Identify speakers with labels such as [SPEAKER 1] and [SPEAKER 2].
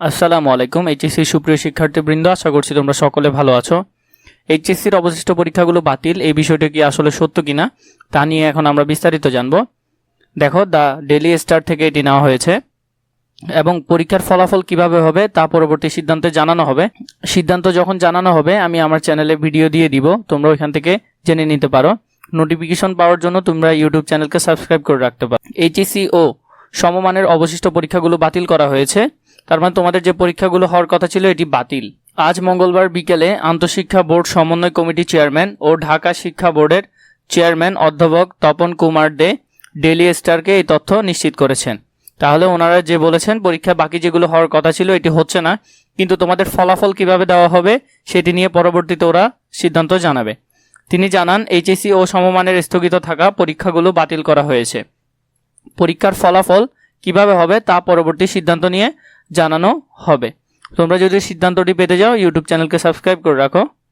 [SPEAKER 1] আসসালামু আলাইকুম, এইচএসসি সুপ্রিয় শিক্ষার্থীবৃন্দ, আশা করছি তোমরা সকলে ভালো আছো। এইচএসসির অবশিষ্ট পরীক্ষাগুলো বাতিল, এই বিষয়টি কি আসলে সত্য কিনা, তা নিয়ে এখন আমরা বিস্তারিত জানব। দেখো দ্য ডেলি স্টার থেকে এটি নেওয়া হয়েছে, এবং পরীক্ষার ফলাফল কীভাবে হবে তা পরবর্তী সিদ্ধান্তে জানানো হবে। সিদ্ধান্ত যখন জানানো হবে, আমি আমার চ্যানেলে ভিডিও দিয়ে দিব, তোমরা ওইখান থেকে জেনে নিতে পারো। নোটিফিকেশন পাওয়ার জন্য তোমরা ইউটিউব চ্যানেলকে সাবস্ক্রাইব করে রাখতে পারো। এইচএসসি ও সমমানের অবশিষ্ট পরীক্ষাগুলো বাতিল করা হয়েছে তার মানে তোমাদের যে পরীক্ষাগুলো হওয়ার কথা ছিল, এটি বাতিল। আজ মঙ্গলবার বিকেলে আন্তঃশিক্ষা বোর্ড সমন্বয় কমিটি চেয়ারম্যান ও ঢাকা শিক্ষা বোর্ডের চেয়ারম্যান অধ্যাপক তপন কুমার দে ডেলি স্টারকে এই তথ্য নিশ্চিত করেছেন। তাহলে ওনারা যে বলেছেন পরীক্ষা বাকি যেগুলো হওয়ার কথা ছিল, এটি হচ্ছে না, কিন্তু তোমাদের ফলাফল কীভাবে দেওয়া হবে, সেটি নিয়ে পরবর্তীতে ওরা সিদ্ধান্ত জানাবে। তিনি জানান, এইচএসসি ও সমমানের স্থগিত থাকা পরীক্ষাগুলো বাতিল করা হয়েছে। পরীক্ষার ফলাফল কীভাবে হবে, তা পরবর্তী সিদ্ধান্ত নিয়ে জানানো হবে। তোমরা যদি সিদ্ধান্তটি পেতে যাও ইউটিউব চ্যানেলকে সাবস্ক্রাইব করে রাখো।